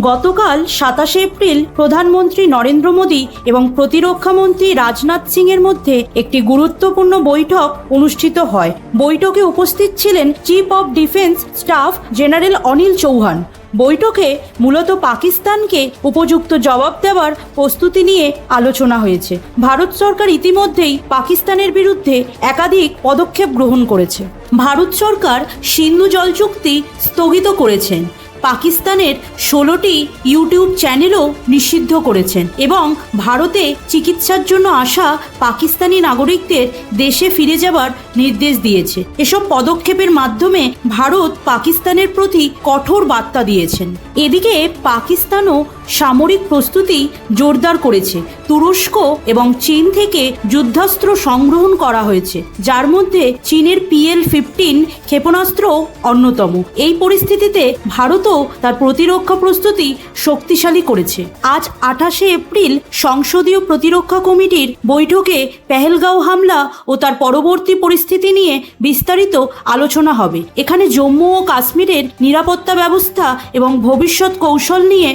গতকাল সাতাশে এপ্রিল প্রধানমন্ত্রী নরেন্দ্র মোদী এবং প্রতিরক্ষা মন্ত্রী রাজনাথ সিং এর মধ্যে একটি গুরুত্বপূর্ণ বৈঠক অনুষ্ঠিত হয়। বৈঠকে উপস্থিত ছিলেন chief of defence staff general Anil Chauhan. বৈঠকে মূলত পাকিস্তানকে উপযুক্ত জবাব দেওয়ার প্রস্তুতি নিয়ে আলোচনা হয়েছে। ভারত সরকার ইতিমধ্যেই পাকিস্তানের বিরুদ্ধে একাধিক পদক্ষেপ গ্রহণ করেছে। ভারত সরকার সিন্ধু জল চুক্তি স্থগিত করেছেন। পাকিস্তানের ষোলোটি ইউটিউব চ্যানেলও নিষিদ্ধ করেছেন এবং ভারতে চিকিৎসার জন্য আসা পাকিস্তানি নাগরিকদের দেশে ফিরে যাবার নির্দেশ দিয়েছে। এসব পদক্ষেপের মাধ্যমে ভারত পাকিস্তানের প্রতি কঠোর বার্তা দিয়েছেন। এদিকে পাকিস্তানও সামরিক প্রস্তুতি জোরদার করেছে। তুরস্ক এবং চীন থেকে যুদ্ধাস্ত্র সংগ্রহণ করা হয়েছে, যার মধ্যে চীনের পিএল ফিফটিন ক্ষেপণাস্ত্র অন্যতম। এই পরিস্থিতিতে ভারতও তার প্রতিরক্ষা প্রস্তুতি শক্তিশালী করেছে। আজ আঠাশে এপ্রিল সংসদীয় প্রতিরক্ষা কমিটির বৈঠকে পেহেলগাঁও হামলা ও তার পরবর্তী পরিস্থিতি নিয়ে বিস্তারিত আলোচনা হবে। এখানে জম্মু ও কাশ্মীরের নিরাপত্তা ব্যবস্থা এবং ভবিষ্যৎ কৌশল নিয়ে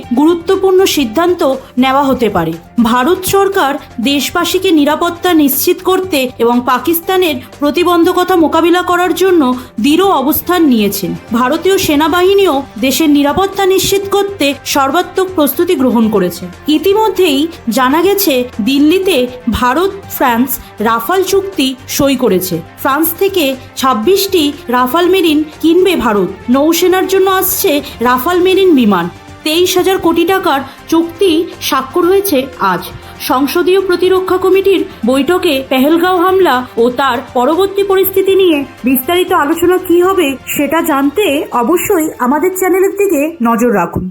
গুরুত্বপূর্ণ সিদ্ধান্ত নেওয়া হতে পারে। ভারত সরকার দেশবাসীকে নিরাপত্তা নিশ্চিত করতে এবং পাকিস্তানের প্রতিবন্ধকতা মোকাবিলা করার জন্য দৃঢ় অবস্থান নিয়েছেন। ভারতীয় সেনাবাহিনীও দেশের নিরাপত্তা নিশ্চিত করতে সর্বাত্মক প্রস্তুতি গ্রহণ করেছে। ইতিমধ্যেই জানা গেছে, দিল্লিতে ভারত, ফ্রান্স রাফাল চুক্তি সই করেছে। ফ্রান্স থেকে ছাব্বিশটি রাফাল মেরিন কিনবে ভারত। নৌসেনার জন্য আসছে রাফাল মেরিন বিমান। তেইশ হাজার কোটি টাকার চুক্তি স্বাক্ষর হয়েছে আজ। সংসদীয় প্রতিরক্ষা কমিটির বৈঠকে পেহেলগাঁও হামলা ও তার পরবর্তী পরিস্থিতি নিয়ে বিস্তারিত আলোচনা কি হবে সেটা জানতে অবশ্যই আমাদের চ্যানেলের দিকে নজর রাখুন।